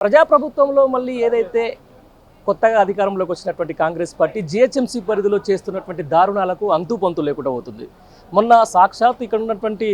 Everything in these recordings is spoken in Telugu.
ప్రజాప్రభుత్వంలో మళ్ళీ ఏదైతే కొత్తగా అధికారంలోకి వచ్చినటువంటి కాంగ్రెస్ పార్టీ జిహెచ్ఎంసీ పరిధిలో చేస్తున్నటువంటి దారుణాలకు అంతు పొంతు లేకుండా పోతుంది. మొన్న సాక్షాత్ ఇక్కడ ఉన్నటువంటి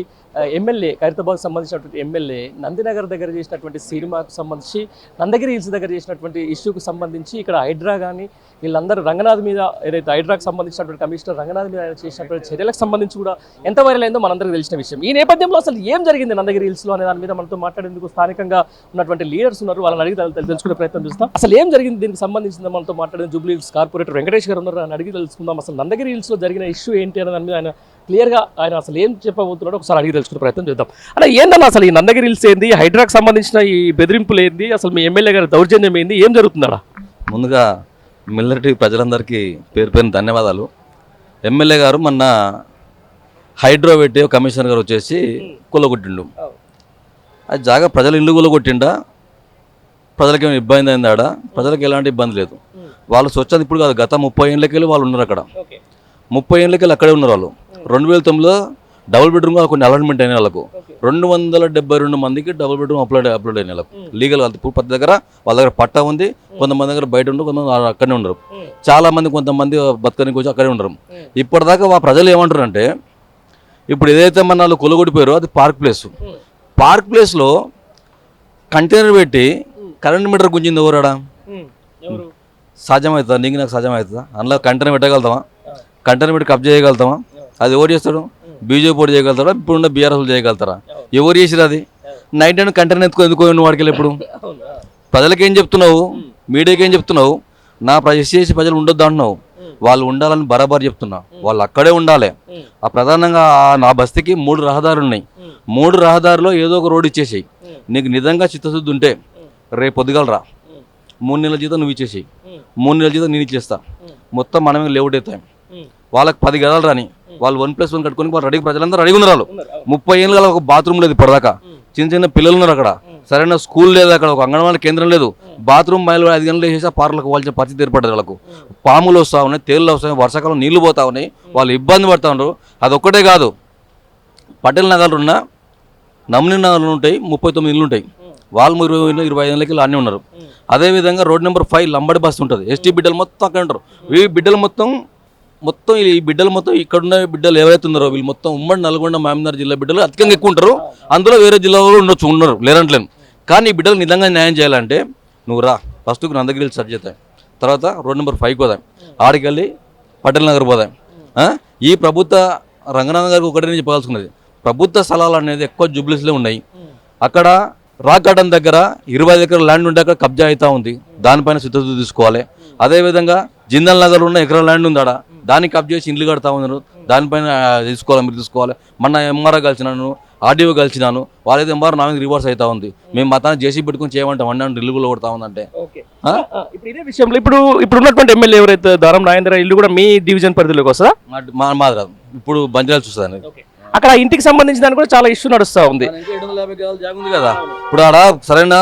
ఎమ్మెల్యే ఖైరతాబాద్ సంబంధించినటువంటి ఎమ్మెల్యే నందినగర్ దగ్గర చేసినటువంటి సినిమాకు సంబంధించి నందగిరి హిల్స్ దగ్గర చేసినటువంటి ఇష్యూకు సంబంధించి ఇక్కడ హైడ్రా కానీ వీళ్ళందరూ రంగనాథ్ మీద ఏదైతే హైడ్రాకు సంబంధించినటువంటి కమిషనర్ రంగనాథ్ మీద చేసినటువంటి చర్యలకు సంబంధించి కూడా ఎంత వైరల్ అయిందో మనందరికీ తెలిసిన విషయం. ఈ నేపథ్యంలో అసలు ఏం జరిగింది నందగిరి హిల్స్లో అనే దాని మీద మనతో మాట్లాడేందుకు స్థానికంగా ఉన్నటువంటి లీడర్స్ ఉన్నారు. వాళ్ళని అడిగి తెలుసుకునే ప్రయత్నం చేస్తాం. అసలు ఏం జరిగింది దీనికి సంబంధించిన మనతో మాట్లాడిన జూబ్లీ హిల్స్ కార్పొరేటర్ వెంకటేష్ గారు ఉన్నారు అని అడిగి తెలుసుకుందాం. అసలు నందగిరి హిల్స్లో జరిగిన ఇష్యూ ఏంటి అనే దాని మీద ఆయన క్లియర్గా ఆయన అసలు ఏం చెప్పబోతున్నాడో ఒకసారి అడిగి తెలుసుకునే ప్రయత్నం చేద్దాం. అలా ఏందన్న అసలు ఈ నందగిరి హిల్స్ ఏంది? హైడ్రాక్ సంబంధించిన ఈ బెదిరింపులు ఏంది? అసలు మీ ఎమ్మెల్యే గారి దౌర్జన్యం ఏంది? ఏం జరుగుతుందా ముందుగా మిల్లరిటీ ప్రజలందరికీ పేరు పేరున ధన్యవాదాలు. ఎమ్మెల్యే గారు మొన్న హైడ్రో పెట్టి కమిషనర్ గారు వచ్చేసి కూలగొట్టిండు. అది జాగా ప్రజలు ఇల్లు కూలగొట్టిండా? ప్రజలకి ఏమైనా ఇబ్బంది అయిందా ఆడ? ప్రజలకు ఎలాంటి ఇబ్బంది లేదు. వాళ్ళు స్వచ్ఛత ఇప్పుడు కాదు గత ముప్పై ఏళ్ళకెళ్ళి వాళ్ళు ఉన్నారు అక్కడ. ముప్పై ఏళ్ళకెళ్ళి అక్కడే ఉన్నారు వాళ్ళు. రెండు వేల తొమ్మిదిలో డబుల్ బెడ్రూమ్ కొన్ని అలాట్మెంట్ అయిన వాళ్ళకు. రెండు వందల డెబ్బై రెండు మందికి డబుల్ బెడ్రూమ్ అప్లోడ్ అప్లోడ్ అయిన వాళ్ళకు. లీగల్ ఇప్పుడు ప్రతి దగ్గర వాళ్ళ దగ్గర పట్టా ఉంది కొంతమంది దగ్గర బయట ఉండరు కొంతమంది అక్కడనే ఉండరు. చాలా మంది కొంతమంది బతకనికి వచ్చి అక్కడే ఉండరు. ఇప్పటిదాకా ఆ ప్రజలు ఏమంటారు అంటే ఇప్పుడు ఏదైతే మన వాళ్ళు కొలగొడిపోయారో అది పార్క్ ప్లేస్. పార్క్ ప్లేస్లో కంటైనర్ పెట్టి కరెంట్ మీటర్ గుంజింది ఎవరాడా? ఎవరు? సాధ్యమవుతుందా? నీకు నాకు సాధ్యమవుతుందా? అందులో కంటైనర్ పెట్టగలుగుతామా కంటైనర్ పెట్టి కబ్జా చేయగలుగుతామా అది ఎవరు చేస్తాడు? బీజేపీ పోటీ చేయగలుగుతారా ఇప్పుడున్న బీఆర్ఎస్ చేయగలుగుతారా? ఎవరు? చేసిరు అది? నైట్ టైం కంటైనర్ ఎత్తుకో ఎందుకో నువ్వు వాడికి ఇప్పుడు? ప్రజలకు ఏం చెప్తున్నావు మీడియాకి ఏం చెప్తున్నావు? నా చేసి ప్రజలు ఉండొద్దు అంటున్నావు. వాళ్ళు ఉండాలని బరాబర్ చెప్తున్నా. వాళ్ళు అక్కడే ఉండాలి. ఆ ప్రధానంగా ఆ నా బస్తీకి మూడు రహదారులు ఉన్నాయి మూడు రహదారిలో ఏదో ఒక రోడ్డు ఇచ్చేసేయి. నీకు నిజంగా చిత్తశుద్ధి ఉంటే రేపు పొద్దుగలరా. మూడు నెలల జీతం నువ్వు ఇచ్చేసేయి. మూడు నెలల జీతం నేను ఇచ్చేస్తా. మొత్తం మనమే లేఅవుట్ అవుతాం. వాళ్ళకి పది గదాలు రాని వాళ్ళు వన్ ప్లస్ వన్ కట్టుకొని వాళ్ళు రెడీ ప్రజలందరూ రెడీ ఉన్నారు వాళ్ళు. ముప్పై ఏళ్ళు గల ఒక బాత్రూమ్ లేదు ఇప్పటిదాకా. చిన్న చిన్న పిల్లలు ఉన్నారు అక్కడ. సరైన స్కూల్ లేదు అక్కడ ఒక అంగన్వాడీ కేంద్రం లేదు. బాత్రూమ్ మైలు ఐదు గంటలు వేసేసి ఆ పార్లకు వాళ్ళ పరిస్థితి ఏర్పడ్డది వాళ్ళకు. పాములు వస్తూ ఉన్నాయి తేళ్ళు వస్తాయి వర్షాకాలం నీళ్ళు పోతా ఉన్నాయి వాళ్ళు ఇబ్బంది పడతా ఉన్నారు. అదొక్కటే కాదు. పటేల్ నగర్లు ఉన్న నమ్ని నగర్లు ఉంటాయి ముప్పై తొమ్మిది ఇళ్ళు ఉంటాయి. వాళ్ళు ఇరవై ఇరవై ఐదు ఇల్లు అన్నీ ఉన్నారు. అదేవిధంగా road number five Lambadi bus ఉంటుంది. ఎస్టీ బిడ్డలు మొత్తం అక్కడ ఉంటారు. ఈ బిడ్డలు మొత్తం మొత్తం ఈ బిడ్డలు మొత్తం ఇక్కడున్న బిడ్డలు ఎవరైతే ఉన్నారో వీళ్ళు మొత్తం ఉమ్మడి నల్గొండ మామినార్ జిల్లా బిడ్డలు అధికంగా ఎక్కువ ఉంటారు. అందులో వేరే జిల్లాలో ఉండొచ్చు ఉన్నారు లేరంటలేను కానీ ఈ బిడ్డలు నిజంగా న్యాయం చేయాలంటే నువ్వు రా. ఫస్ట్ నందగిరి సెర్చ్ చేద్దాం. తర్వాత రోడ్ నెంబర్ ఫైవ్కి పోదాం. ఆడికి వెళ్ళి పటేల్ నగర్ పోదాం ఈ ప్రభుత్వ రంగనాథ్ గారికి ఒకటే నేను చెప్పాల్సుకున్నది ప్రభుత్వ స్థలాలు అనేది ఎక్కువ జూబ్లీస్లో ఉన్నాయి. అక్కడ రాక్ గార్డెన్ దగ్గర ఇరవై ఐదు ఎకరాల ల్యాండ్ ఉంటే అక్కడ కబ్జా అవుతా ఉంది. దానిపైన సిద్ధత తీసుకోవాలి. అదేవిధంగా జిందల్ నగర్ ఉన్న ఎకరాల ల్యాండ్ ఉంది ఆడ దాన్ని కబ్జా చేసి ఇండ్లు కడతా ఉన్నారు. దానిపైన తీసుకోవాలి మీరు తీసుకోవాలి. మొన్న ఎంఆర్ఓ కలిసినాను ఆర్డీఓ కలిసినాను. వాళ్ళైతే ఎంఆర్ నా మీద రివర్స్ అవుతా ఉంది. మేము మతాన్ని జేసీ పెట్టుకుని చేయమంటాం అన్న ఇల్లు కూడా కొడతా ఉందంటే. ఇప్పుడు ఇదే విషయంలో ఇప్పుడు ఇప్పుడు ఉన్నటువంటి ఎమ్మెల్యే ఎవరైతే దారం నాగేంద్ర ఇల్లు కూడా మీ డివిజన్ పరిధిలోకి వస్తుందా? మా మాది ఇప్పుడు బంజారాలు చూస్తుంది అక్కడ ఇంటికి సంబంధించిన దానికి కూడా చాలా ఇష్యూ నడుస్తూ ఉంది. ఉంది కదా? ఇప్పుడు ఆడ సరైన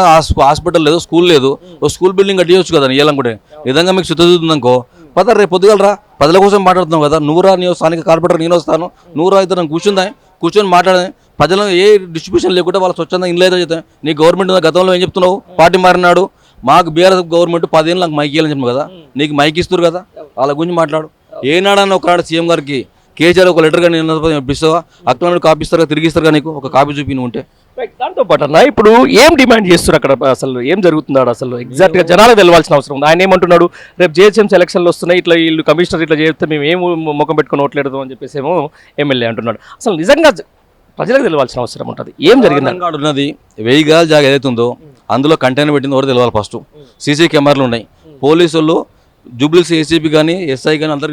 హాస్పిటల్ లేదు స్కూల్ లేదు ఓ స్కూల్ బిల్డింగ్ కట్టియొచ్చు కదా ఏలంకుంటే విధంగా మీకు చిత్తశుద్ధి పద రేపు పొద్దుగలరా పదల కోసం మాట్లాడుతున్నాం కదా నువ్వురా నీ స్థానిక కార్పొరేటర్ నేను వస్తాను నువ్వురా అయితే నన్ను కూర్చుందా కూర్చొని మాట్లాడదాం. ప్రజలు ఏ డిస్ట్రిబ్యూషన్ లేకుండా వాళ్ళ స్వచ్ఛంగా ఇల్లు అయితే నీ గవర్నమెంట్ గతంలో ఏం చెప్తున్నావు? పార్టీ మారినాడు. మాకు బీఆర్ఎస్ గవర్నమెంట్ పదేళ్ళు నాకు మైక్ ఇవ్వాలని చెప్పాను కదా. నీకు మైక్ ఇస్తారు కదా వాళ్ళ గురించి మాట్లాడు. ఏనాడని ఒకనాడు సీఎం గారికి కేసీఆర్ ఒక లెటర్ కానీ ఇప్పిస్తావా అక్కడ కాపీ ఇస్తారా తిరిగి ఇస్తారా నీకు? ఒక కాపీ చూపి ఉంటే. దాంతో పాటు అన్న ఇప్పుడు ఏం డిమాండ్ చేస్తారు అక్కడ? అసలు ఏం జరుగుతున్నాడు అసలు? ఎగ్జాక్ట్గా జనాలకు తెలవాల్సిన అవసరం ఉంది? ఆయన ఏమంటున్నాడు రేపు జిహెచ్ఎం సెలక్షన్లు వస్తున్నాయి ఇట్లా వీళ్ళు కమిషనర్ ఇట్లా చేస్తే మేము ఏం ముఖం పెట్టుకుని ఓట్లేడదాం అని చెప్పేసి ఏమో ఎమ్మెల్యే అంటున్నాడు. అసలు నిజంగా ప్రజలకు తెలవాల్సిన అవసరం ఉంటుంది. ఏం జరిగింది? ఉన్నది వెయ్యి గాలి జాగా ఏదైతే ఉందో అందులో కంటైనర్ పెట్టింది ఎవరు తెలియాలి ఫస్ట్ సీసీ కెమెరాలు ఉన్నాయి. పోలీసులు జూబ్లీస్ ఏసీపీ కానీ ఎస్ఐ కానీ అందరూ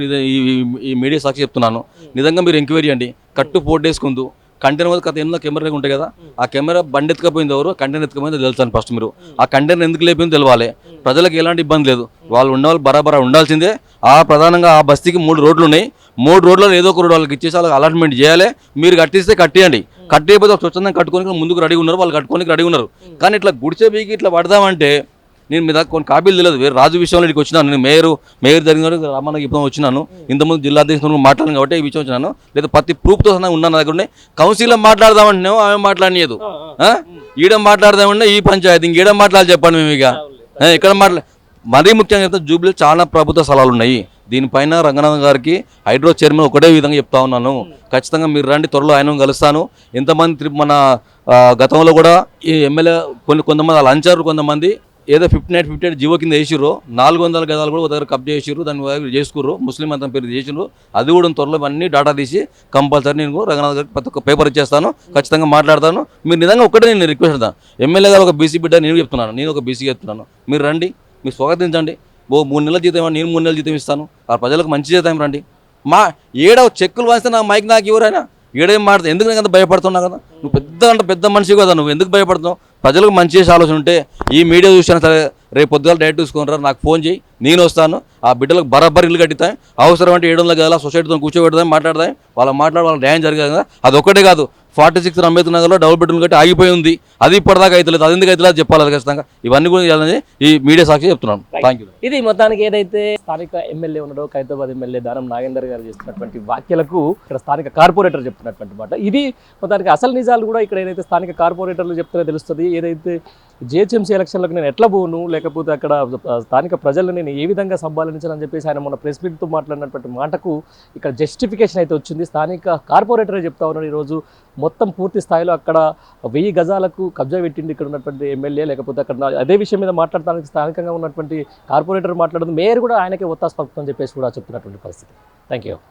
ఈ మీడియా సాక్షి చెప్తున్నాను. నిజంగా మీరు ఎంక్వైరీ చేయండి. కట్టు పోటీ వేసుకుందు కంటైనర్ మీద కథ ఎన్నో కెమెరాలు ఉంటాయి కదా. ఆ కెమెరా బండి ఎత్తుకపోయింది ఎవరు? కంటైనర్ ఎత్తుకపోయిందో తెలుసాను ఫస్ట్ మీరు. ఆ కంటైనర్ ఎందుకు లేపిందో తెలవాలి. ప్రజలకు ఎలాంటి ఇబ్బంది లేదు. వాళ్ళు ఉన్న వాళ్ళు బరాబరా ఉండాల్సిందే. ఆ ప్రధానంగా ఆ బస్తీకి మూడు రోడ్లు ఉన్నాయి. మూడు రోడ్లలో ఏదో ఒక రోడ్ వాళ్ళకి ఇచ్చేసి వాళ్ళకి అలాట్మెంట్ చేయాలి. మీరు కట్టిస్తే కట్టేయండి. కట్టేయకపోతే స్వచ్ఛందంగా కట్టుకొని ముందుకు రెడీ ఉన్నారు. వాళ్ళు కట్టుకోనికి రెడీ ఉన్నారు. కానీ ఇట్లా గుడిసే బీకి ఇట్లా పడదామంటే నేను మీ దగ్గర కొన్ని కాపీలు తెలియదు. వేరే రాజు విషయంలో ఇక్కడికి వచ్చినాను. నేను మేయర్ మేయర్ జరిగిన రామన్నకి ఇప్పుడు వచ్చినాను. ఇంతకుముందు జిల్లా అధ్యక్షుడు మాట్లాడాను కాబట్టి ఈ విషయం వచ్చినాను. లేదా ప్రతి ప్రూఫ్తో సహా ఉన్నాను దగ్గర ఉన్నాయి కౌన్సిల్లో మాట్లాడదామంటున్నావు ఆమె మాట్లాడలేదు ఈడ మాట్లాడదామంటే ఈ పంచాయతీ ఇంకేడ మాట్లాడాలి చెప్పండి మేము ఇక. ఇక్కడ మాట్లా మరీ ముఖ్యంగా చెప్తే జూబ్లీలో చాలా ప్రభుత్వ స్థలాలు ఉన్నాయి. దీనిపైన రంగనాథన్ గారికి హైడ్రో చైర్మన్ ఒకటే విధంగా చెప్తా ఉన్నాను. ఖచ్చితంగా మీరు రండి త్వరలో ఆయన కలుస్తాను. ఎంతమంది మన గతంలో కూడా ఈ ఎమ్మెల్యే కొన్ని కొంతమంది అలా అంచారు కొంతమంది. ఏదో fifty night fifty eight GO కింద వేసిర్రు. నాలుగు వందల గదాలు కూడా ఒక దగ్గర కబ్జా చేసిర్రు. దాన్ని చేసుకుర్రు. ముస్లిం అంతం పేరు చేసిర్రు. అది కూడా త్వరలో అన్ని డాటా తీసి కంపల్సరీ నేను రంగనాథ్ గారికి ప్రతి ఒక్క పేపర్ ఇచ్చేస్తాను. ఖచ్చితంగా మాట్లాడతాను. మీరు నిజంగా ఒకటే నేను రిక్వెస్ట్ చేస్తాను ఎమ్మెల్యే గారు ఒక బీసీ బిడ్డ నేను చెప్తున్నాను. నేను ఒక బీసీ చెప్తున్నాను. మీరు రండి. మీరు స్వాగతించండి. ఓ మూడు నెలల జీతం నేను మూడు నెలల జీతం ఇస్తాను. ఆ ప్రజలకు మంచి జీతం రండి. మా ఏడ చెక్కులు వాస్తే నా మైక్ నాకు ఎవరైనా? ఏడేం మాడతా ఎందుకు నాకు అంత భయపడుతున్నావు కదా? నువ్వు పెద్ద అంటే పెద్ద మనిషి కదా నువ్వు. ఎందుకు భయపడుతున్నావు? ప్రజలకు మంచి చేసే ఆలోచన ఉంటే ఈ మీడియా చూసినా సరే రేపు పొద్దుగాల డైరెక్ట్ చూసుకుని రా నాకు ఫోన్ చేయి నేను వస్తాను. ఆ బిడ్డలకు బరాబర్ ఇల్లు కట్టిస్తాయి అవసరం అంటే ఏడు వందల గదాల సొసైటీతో కూర్చోబెడతాం మాట్లాడదాం. వాళ్ళ మాట్లాడ వాళ్ళ న్యాయం జరిగేది కదా. అది ఒక్కటే కాదు. ఫార్టీ సిక్స్ అంబేద్కర్ నగర్లో డబుల్ బెడ్రూమ్ కట్టి ఆగిపోయి ఉంది. అది ఇప్పటిదాకా అవుతలేదు అది ఎందుకు అవుతలేదు చెప్పాలి ఖచ్చితంగా. ఇవన్నీ కూడా ఈ మీడియా సాక్షి చెప్తున్నాను. థ్యాంక్ యూ ఇది మొత్తానికి ఏదైతే స్థానిక ఎమ్మెల్యే ఉన్నాడో ఖైరతాబాద్ ఎమ్మెల్యే దానం నాగేందర్ గారు చేస్తున్నటువంటి వ్యాఖ్యలకు ఇక్కడ స్థానిక కార్పొరేటర్ చెప్తున్నటువంటి మాట. ఇది మొత్తానికి అసలు నిజాలు కూడా ఇక్కడ ఏదైతే స్థానిక కార్పొరేటర్లు చెప్తారో తెలుస్తుంది. ఏదైతే జిహెచ్ఎంసీ ఎలక్షన్లకు నేను ఎట్లా పోను? లేకపోతే అక్కడ స్థానిక ప్రజలను నేను ఏ విధంగా సంపాదించాలని చెప్పేసి ఆయన మొన్న ప్రెస్ మీట్తో మాట్లాడినటువంటి మాటకు ఇక్కడ జస్టిఫికేషన్ అయితే వచ్చింది. స్థానిక కార్పొరేటరే చెప్తా ఉన్నాడు ఈరోజు. మొత్తం పూర్తి స్థాయిలో అక్కడ వెయ్యి గజాలకు కబ్జా పెట్టింది ఇక్కడ ఉన్నటువంటి ఎమ్మెల్యే. లేకపోతే అక్కడ అదే విషయం మీద మాట్లాడటానికి స్థానికంగా ఉన్నటువంటి కార్పొరేటర్ మాట్లాడుతుంది మేయర్ కూడా ఆయనకే ఒత్తాసు పలుకుతుందని చెప్పేసి కూడా చెప్తున్నటువంటి పరిస్థితి. Thank you